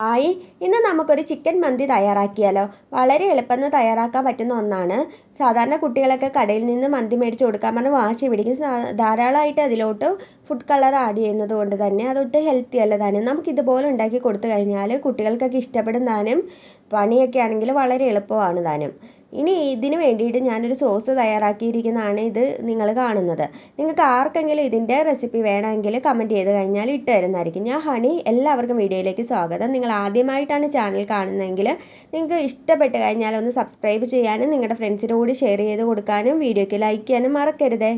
ആയി. ഇന്ന് നമുക്കൊരു ചിക്കൻ മന്തി തയ്യാറാക്കിയാലോ? വളരെ എളുപ്പം തയ്യാറാക്കാൻ പറ്റുന്ന ഒന്നാണ്. സാധാരണ കുട്ടികളൊക്കെ കടയിൽ നിന്ന് മന്തി മേടിച്ച് കൊടുക്കാൻ പറഞ്ഞ് വാശി പിടിക്കും. ധാരാളമായിട്ട് അതിലോട്ട് ഫുഡ് കളർ ആഡ് ചെയ്യുന്നത് കൊണ്ട് തന്നെ അതൊട്ട് ഹെൽത്തി അല്ല താനും. നമുക്ക് ഇതുപോലെ ഉണ്ടാക്കി കൊടുത്തു കഴിഞ്ഞാൽ കുട്ടികൾക്കൊക്കെ ഇഷ്ടപ്പെടും താനും. പണിയൊക്കെ ആണെങ്കിൽ വളരെ എളുപ്പമാണ് താനും. ഇനി ഇതിന് വേണ്ടിയിട്ട് ഞാനൊരു സോസ് തയ്യാറാക്കിയിരിക്കുന്നതാണ് ഇത് നിങ്ങൾ കാണുന്നത്. നിങ്ങൾക്ക് ആർക്കെങ്കിലും ഇതിന്റെ റെസിപ്പി വേണമെങ്കിൽ കമന്റ് ചെയ്ത് കഴിഞ്ഞാൽ ഇട്ട് തരുന്നതായിരിക്കും. ഞാൻ ഹണി എല്ലാവർക്കും വീഡിയോയിലേക്ക് സ്വാഗതം. നിങ്ങൾ ആദ്യമായിട്ടാണ് ചാനൽ കാണുന്നതെങ്കിൽ നിങ്ങൾക്ക് ഇഷ്ടപ്പെട്ട് കഴിഞ്ഞാൽ ഒന്ന് സബ്സ്ക്രൈബ് ചെയ്യാനും നിങ്ങളുടെ ഫ്രണ്ട്സിനോട് ഷെയർ ചെയ്ത് കൊടുക്കാനും വീഡിയോയ്ക്ക് ലൈക്ക് ചെയ്യാനും മറക്കരുതേ.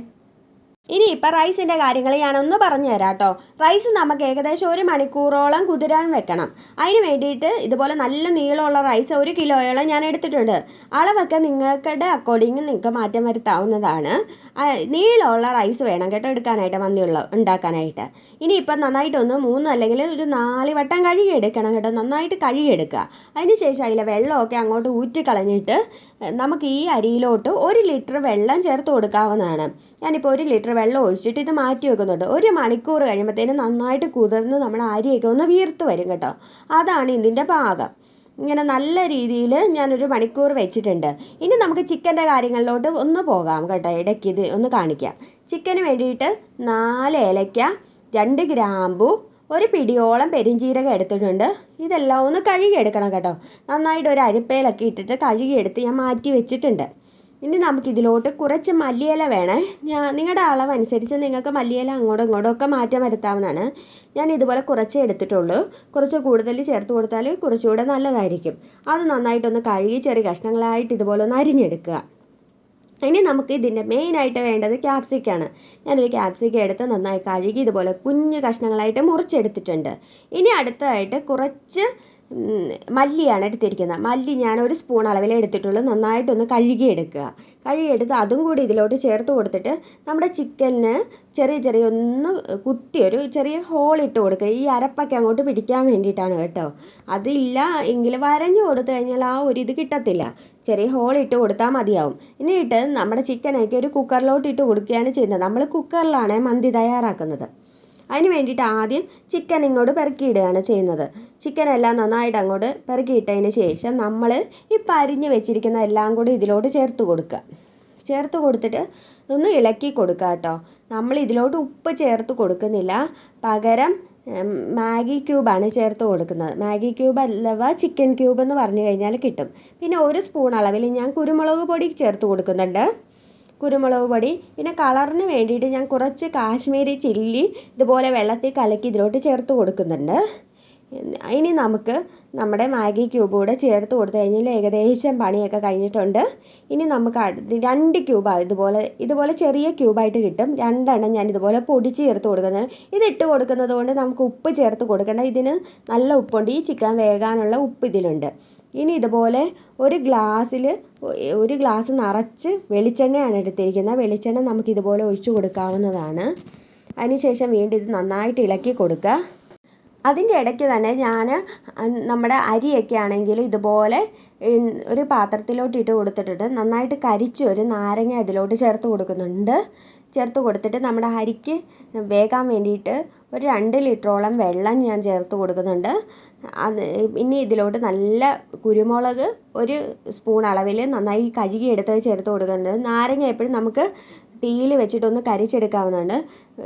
ഇനി ഇപ്പം റൈസിന്റെ കാര്യങ്ങൾ ഞാനൊന്ന് പറഞ്ഞു തരാം കേട്ടോ റൈസ് നമുക്ക് ഏകദേശം ഒരു മണിക്കൂറോളം കുതിരാൻ വെക്കണം. അതിന് വേണ്ടിയിട്ട് ഇതുപോലെ നല്ല നീളമുള്ള റൈസ് ഒരു കിലോയോളം ഞാൻ എടുത്തിട്ടുണ്ട്. അളവൊക്കെ നിങ്ങൾക്കുടെ അക്കോർഡിങ് നിങ്ങൾക്ക് മാറ്റം വരുത്താവുന്നതാണ്. നീളമുള്ള റൈസ് വേണം കേട്ടോ എടുക്കാനായിട്ട് മന്തിയുള്ള ഉണ്ടാക്കാനായിട്ട്. ഇനി ഇപ്പം നന്നായിട്ടൊന്ന് മൂന്ന് അല്ലെങ്കിൽ ഒരു നാല് വട്ടം കഴുകി എടുക്കണം കേട്ടോ. നന്നായിട്ട് കഴുകി എടുക്കുക അതിന് ശേഷം അതിലെ വെള്ളമൊക്കെ അങ്ങോട്ട് ഊറ്റി കളഞ്ഞിട്ട് നമുക്ക് ഈ അരിയിലോട്ട് ഒരു ലിറ്റർ വെള്ളം ചേർത്ത് കൊടുക്കാവുന്നതാണ്. ഞാനിപ്പോൾ ഒരു ലിറ്റർ വെള്ളം ഒഴിച്ചിട്ട് ഇത് മാറ്റി വെക്കുന്നുണ്ട്. ഒരു മണിക്കൂർ കഴിയുമ്പോഴത്തേനും നന്നായിട്ട് കുതിർന്ന് നമ്മുടെ അരിയൊക്കെ ഒന്ന് വീർത്ത് വരും കേട്ടോ. അതാണ് ഇതിന്റെ പാകം ഇങ്ങനെ നല്ല രീതിയിൽ ഞാനൊരു മണിക്കൂർ വെച്ചിട്ടുണ്ട്. ഇനി നമുക്ക് ചിക്കന്റെ കാര്യങ്ങളിലോട്ട് ഒന്ന് പോകാം കേട്ടോ. ഇടയ്ക്ക് ഇത് ഒന്ന് കാണിക്കാം. ചിക്കന് വേണ്ടിയിട്ട് നാല് ഏലയ്ക്ക രണ്ട് ഗ്രാമ്പു ഒരു പിടിയോളം പെരിഞ്ചീരകം എടുത്തിട്ടുണ്ട്. ഇതെല്ലാം ഒന്ന് കഴുകിയെടുക്കണം കേട്ടോ. നന്നായിട്ട് ഒരു അരിപ്പയിലൊക്കെ ഇട്ടിട്ട് കഴുകിയെടുത്ത് ഞാൻ മാറ്റി വെച്ചിട്ടുണ്ട്. ഇനി നമുക്ക് ഇതിലോട്ട് കുറച്ച് മല്ലിയില വേണേ. ഞാൻ നിങ്ങളുടെ അളവനുസരിച്ച് നിങ്ങൾക്ക് മല്ലിയില അങ്ങോട്ടും ഇങ്ങോട്ടും ഒക്കെ മാറ്റം വരുത്താവുന്നതാണ് ഞാൻ ഇതുപോലെ കുറച്ചേ എടുത്തിട്ടുള്ളൂ. കുറച്ച് കൂടുതൽ ചേർത്ത് കൊടുത്താൽ കുറച്ചുകൂടെ നല്ലതായിരിക്കും. അത് നന്നായിട്ടൊന്ന് കഴുകി ചെറിയ കഷ്ണങ്ങളായിട്ട് ഇതുപോലെ ഒന്ന് അരിഞ്ഞെടുക്കുക. ഇനി നമുക്ക് ഇതിന്റെ മെയിനായിട്ട് വേണ്ടത് ക്യാപ്സിക്കാണ്. ഞാനൊരു ക്യാപ്സിക്ക എടുത്ത് നന്നായി കഴുകി ഇതുപോലെ കുഞ്ഞു കഷ്ണങ്ങളായിട്ട് മുറിച്ചെടുത്തിട്ടുണ്ട്. ഇനി അടുത്തതായിട്ട് കുറച്ച് മല്ലിയാണ് എടുത്തിരിക്കുന്നത്. മല്ലി ഞാൻ ഒരു സ്പൂൺ അളവിൽ എടുത്തിട്ടുള്ളൂ. നന്നായിട്ടൊന്ന് കഴുകിയെടുക്കുക. കഴുകിയെടുത്ത് അതും കൂടി ഇതിലോട്ട് ചേർത്ത് കൊടുത്തിട്ട് നമ്മുടെ ചിക്കനിന് ചെറിയ ചെറിയ ഒന്ന് കുത്തി ഒരു ചെറിയ ഹോൾ ഇട്ട് കൊടുക്കുക. ഈ അരപ്പൊക്കെ അങ്ങോട്ട് പിടിക്കാൻ വേണ്ടിയിട്ടാണ് കേട്ടോ. അതില്ല എങ്കിൽ വരഞ്ഞു കൊടുത്തു കഴിഞ്ഞാൽ ആ ഒരു ഇത് കിട്ടത്തില്ല. ചെറിയ ഹോൾ ഇട്ട് കൊടുത്താൽ മതിയാവും. ഇനിയിട്ട് നമ്മുടെ ചിക്കനൊക്കെ ഒരു കുക്കറിലോട്ട് ഇട്ട് കൊടുക്കുകയാണ് ചെയ്യുന്നത്. നമ്മൾ കുക്കറിലാണ് മന്തി തയ്യാറാക്കുന്നത്. അതിന് വേണ്ടിയിട്ട് ആദ്യം ചിക്കൻ ഇങ്ങോട്ട് പെറുക്കിയിടുകയാണ് ചെയ്യുന്നത്. ചിക്കൻ എല്ലാം നന്നായിട്ട് അങ്ങോട്ട് പെറുക്കിയിട്ടതിന് ശേഷം നമ്മൾ ഈ പരിഞ്ഞ് വെച്ചിരിക്കുന്ന എല്ലാം കൂടി ഇതിലോട്ട് ചേർത്ത് കൊടുക്കുക. ചേർത്ത് കൊടുത്തിട്ട് ഒന്ന് ഇളക്കി കൊടുക്കുക കേട്ടോ. നമ്മൾ ഇതിലോട്ട് ഉപ്പ് ചേർത്ത് കൊടുക്കുന്നില്ല. പകരം മാഗി ക്യൂബാണ് ചേർത്ത് കൊടുക്കുന്നത്. മാഗി ക്യൂബ് അല്ലവ ചിക്കൻ ക്യൂബ് എന്ന് പറഞ്ഞു കഴിഞ്ഞാൽ കിട്ടും. പിന്നെ ഒരു സ്പൂൺ അളവിൽ ഞാൻ കുരുമുളക് പൊടി ചേർത്ത് കൊടുക്കുന്നുണ്ട്. കുരുമുളക് പൊടി പിന്നെ കളറിന് വേണ്ടിയിട്ട് ഞാൻ കുറച്ച് കാശ്മീരി ചില്ലി ഇതുപോലെ വെള്ളത്തിൽ കലക്കി ഇതിലോട്ട് ചേർത്ത് കൊടുക്കുന്നുണ്ട്. ഇനി നമുക്ക് നമ്മുടെ മാഗി ക്യൂബ് കൂടെ ചേർത്ത് കൊടുത്തു കഴിഞ്ഞാൽ ഏകദേശം പണിയൊക്കെ കഴിഞ്ഞിട്ടുണ്ട്. ഇനി നമുക്ക് രണ്ട് ക്യൂബാണ് ഇതുപോലെ ഇതുപോലെ ചെറിയ ക്യൂബായിട്ട് കിട്ടും. രണ്ടെണ്ണം ഞാൻ ഇതുപോലെ പൊടിച്ച് ചേർത്ത് കൊടുക്കുന്നത് ഇത് ഇട്ട് കൊടുക്കുന്നത് കൊണ്ട് നമുക്ക് ഉപ്പ് ചേർത്ത് കൊടുക്കേണ്ട. ഇതിന് നല്ല ഉപ്പുണ്ട്. ഈ ചിക്കൻ വേകാനുള്ള ഉപ്പ് ഇതിലുണ്ട്. ഇനി ഇതുപോലെ ഒരു ഗ്ലാസ്സിൽ ഒരു ഗ്ലാസ് നിറച്ച് വെളിച്ചെണ്ണയാണ് എടുത്തിരിക്കുന്നത്. വെളിച്ചെണ്ണ നമുക്ക് ഇതുപോലെ ഒഴിച്ചു കൊടുക്കാവുന്നതാണ്. അതിനുശേഷം വീണ്ടും ഇത് നന്നായിട്ട് ഇളക്കി കൊടുക്കുക. അതിന്റെ ഇടയ്ക്ക് തന്നെ ഞാൻ നമ്മുടെ അരിയൊക്കെ ആണെങ്കിൽ ഇതുപോലെ ഒരു പാത്രത്തിലോട്ട് ഇട്ട് കൊടുത്തിട്ടുണ്ട്. നന്നായിട്ട് കരിച്ച് ഒരു നാരങ്ങ അതിലോട്ട് ചേർത്ത് കൊടുക്കുന്നുണ്ട്. ചേർത്ത് കൊടുത്തിട്ട് നമ്മുടെ അരിക്ക് വേകാൻ വേണ്ടിയിട്ട് ഒരു രണ്ട് ലിറ്ററോളം വെള്ളം ഞാൻ ചേർത്ത് കൊടുക്കുന്നുണ്ട്. അത് ഇനി ഇതിലോട്ട് നല്ല കുരുമുളക് ഒരു സ്പൂൺ അളവിൽ നന്നായി കഴുകിയെടുത്ത് ചേർത്ത് കൊടുക്കുന്നുണ്ട്. നാരങ്ങ എപ്പോഴും നമുക്ക് തീയിൽ വെച്ചിട്ടൊന്ന് കരിച്ചെടുക്കാവുന്നതാണ്.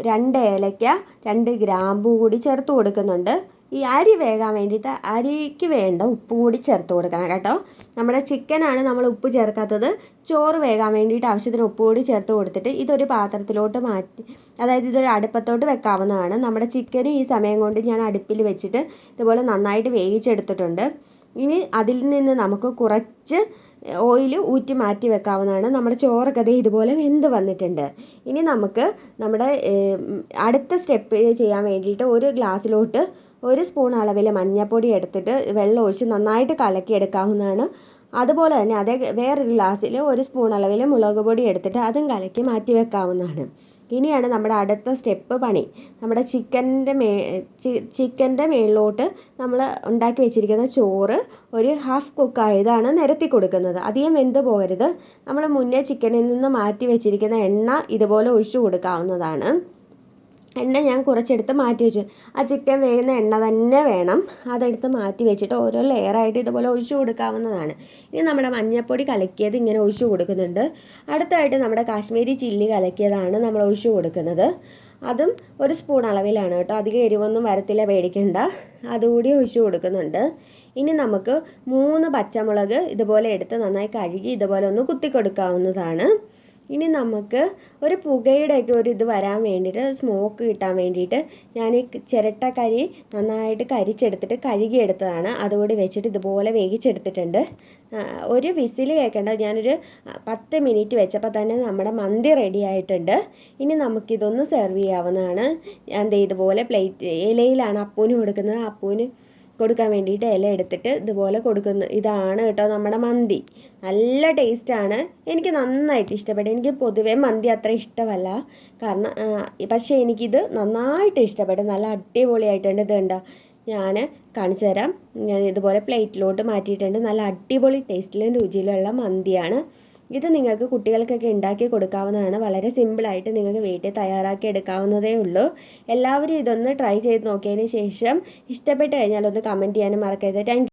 രണ്ട് ഏലയ്ക്ക രണ്ട് ഗ്രാമ്പൂ കൂടി ചേർത്ത് കൊടുക്കുന്നുണ്ട്. ഈ അരി വേകാൻ വേണ്ടിയിട്ട് അരിക്ക് വേണ്ട ഉപ്പ് കൂടി ചേർത്ത് കൊടുക്കണം കേട്ടോ. നമ്മുടെ ചിക്കനാണ് നമ്മൾ ഉപ്പ് ചേർക്കാത്തത്. ചോറ് വേകാൻ വേണ്ടിയിട്ട് ആവശ്യത്തിന് ഉപ്പ് കൂടി ചേർത്ത് കൊടുത്തിട്ട് ഇതൊരു പാത്രത്തിലോട്ട് മാറ്റി അതായത് ഇതൊരു അടുപ്പത്തോട്ട് വെക്കാവുന്നതാണ്. നമ്മുടെ ചിക്കനും ഈ സമയം കൊണ്ട് ഞാൻ അടുപ്പിൽ വെച്ചിട്ട് ഇതുപോലെ നന്നായിട്ട് വേവിച്ചെടുത്തിട്ടുണ്ട്. ഇനി അതിൽ നിന്ന് നമുക്ക് കുറച്ച് ഓയിൽ ഊറ്റി മാറ്റി വെക്കാവുന്നതാണ്. നമ്മുടെ ചോറൊക്കെ ദേ ഇതുപോലെ വെന്ത് വന്നിട്ടുണ്ട്. ഇനി നമുക്ക് നമ്മുടെ അടുത്ത സ്റ്റെപ്പ് ചെയ്യാൻ വേണ്ടിയിട്ട് ഒരു ഗ്ലാസ്സിലോട്ട് ഒരു സ്പൂൺ അളവിൽ മഞ്ഞൾപ്പൊടി എടുത്തിട്ട് വെള്ളം ഒഴിച്ച് നന്നായിട്ട് കലക്കി എടുക്കാവുന്നതാണ്. അതുപോലെ തന്നെ അതേ വേറൊരു ഗ്ലാസ്സിൽ ഒരു സ്പൂൺ അളവിൽ മുളക് പൊടി എടുത്തിട്ട് അതും കലക്കി മാറ്റി വെക്കാവുന്നതാണ്. ഇനിയാണ് നമ്മുടെ അടുത്ത സ്റ്റെപ്പ് പണി. നമ്മുടെ ചിക്കന്റെ മേ ചിക്കന്റെ മേളിലോട്ട് നമ്മൾ ഉണ്ടാക്കി വെച്ചിരിക്കുന്ന ചോറ് ഒരു ഹാഫ് കുക്കായതാണ് നിരത്തി കൊടുക്കുന്നത്. അധികം വെന്ത് പോകരുത്. നമ്മൾ മുന്നേ ചിക്കനിൽ നിന്ന് മാറ്റി വെച്ചിരിക്കുന്ന എണ്ണ ഇതുപോലെ ഒഴിച്ചു കൊടുക്കാവുന്നതാണ്. എണ്ണ ഞാൻ കുറച്ചെടുത്ത് മാറ്റി വെച്ചു. ആ ചിക്കൻ വേകുന്ന എണ്ണ തന്നെ വേണം. അതെടുത്ത് മാറ്റി വെച്ചിട്ട് ഓരോ ലെയറായിട്ട് ഇതുപോലെ ഒഴിച്ചു കൊടുക്കാവുന്നതാണ്. ഇനി നമ്മുടെ മഞ്ഞൾപ്പൊടി കലക്കിയത് ഇങ്ങനെ ഒഴിച്ചു കൊടുക്കുന്നുണ്ട്. അടുത്തായിട്ട് നമ്മുടെ കാശ്മീരി ചില്ലി കലക്കിയതാണ് നമ്മൾ ഒഴിച്ചു കൊടുക്കുന്നത്. അതും ഒരു സ്പൂൺ അളവിലാണ് കേട്ടോ. അധികം എരിവൊന്നും വരത്തില്ല പേടിക്കണ്ട. അതുകൂടി ഒഴിച്ചു കൊടുക്കുന്നുണ്ട്. ഇനി നമുക്ക് മൂന്ന് പച്ചമുളക് ഇതുപോലെ എടുത്ത് നന്നായി കഴുകി ഇതുപോലെ ഒന്ന് കുത്തി കൊടുക്കാവുന്നതാണ് ഇനി നമുക്ക് ഒരു പുകയുടെയൊക്കെ ഒരു ഇത് വരാൻ വേണ്ടിയിട്ട് സ്മോക്ക് കിട്ടാൻ വേണ്ടിയിട്ട് ഞാൻ ഈ ചിരട്ടക്കരി നന്നായിട്ട് കരിച്ചെടുത്തിട്ട് കഴുകിയെടുത്തതാണ് അതുകൂടി വെച്ചിട്ട് ഇതുപോലെ വേവിച്ചെടുത്തിട്ടുണ്ട്. ഒരു വിസിൽ കേൾക്കേണ്ട ഞാനൊരു പത്ത് മിനിറ്റ് വെച്ചപ്പോൾ തന്നെ നമ്മുടെ മന്തി റെഡി ആയിട്ടുണ്ട്. ഇനി നമുക്കിതൊന്ന് സെർവ് ചെയ്യാവുന്നതാണ്. ഞാൻ ഇതുപോലെ പ്ലേറ്റ് ഇലയിലാണ് അപ്പൂന് കൊടുക്കുന്നത്. അപ്പൂന് കൊടുക്കാൻ വേണ്ടിയിട്ട് ഇല എടുത്തിട്ട് ഇതുപോലെ കൊടുക്കുന്നു. ഇതാണ് കേട്ടോ നമ്മുടെ മന്തി. നല്ല ടേസ്റ്റാണ് എനിക്ക് നന്നായിട്ട് ഇഷ്ടപ്പെട്ടു. എനിക്ക് പൊതുവേ മന്തി അത്ര ഇഷ്ടമല്ല. കാരണം പക്ഷേ എനിക്കിത് നന്നായിട്ട് ഇഷ്ടപ്പെട്ടു. നല്ല അടിപൊളിയായിട്ടുണ്ട് ഇത് കണ്ടോ. ഞാൻ കാണിച്ചു തരാം. ഞാൻ ഇതുപോലെ പ്ലേറ്റിലോട്ട് മാറ്റിയിട്ടുണ്ട്. നല്ല അടിപൊളി ടേസ്റ്റിലും രുചിയിലുള്ള മന്തിയാണ്. ഇത് നിങ്ങൾക്ക് കുട്ടികൾക്കൊക്കെ ഉണ്ടാക്കി കൊടുക്കാവുന്നതാണ്. വളരെ സിമ്പിളായിട്ട് നിങ്ങൾക്ക് വീട്ടിൽ തയ്യാറാക്കി എടുക്കാവുന്നതേ ഉള്ളൂ. എല്ലാവരും ഇതൊന്ന് ട്രൈ ചെയ്ത് നോക്കിയതിന് ശേഷം ഇഷ്ടപ്പെട്ട് കഴിഞ്ഞാൽ ഒന്ന് കമന്റ് ചെയ്യാനും മറക്കരുത്. താങ്ക്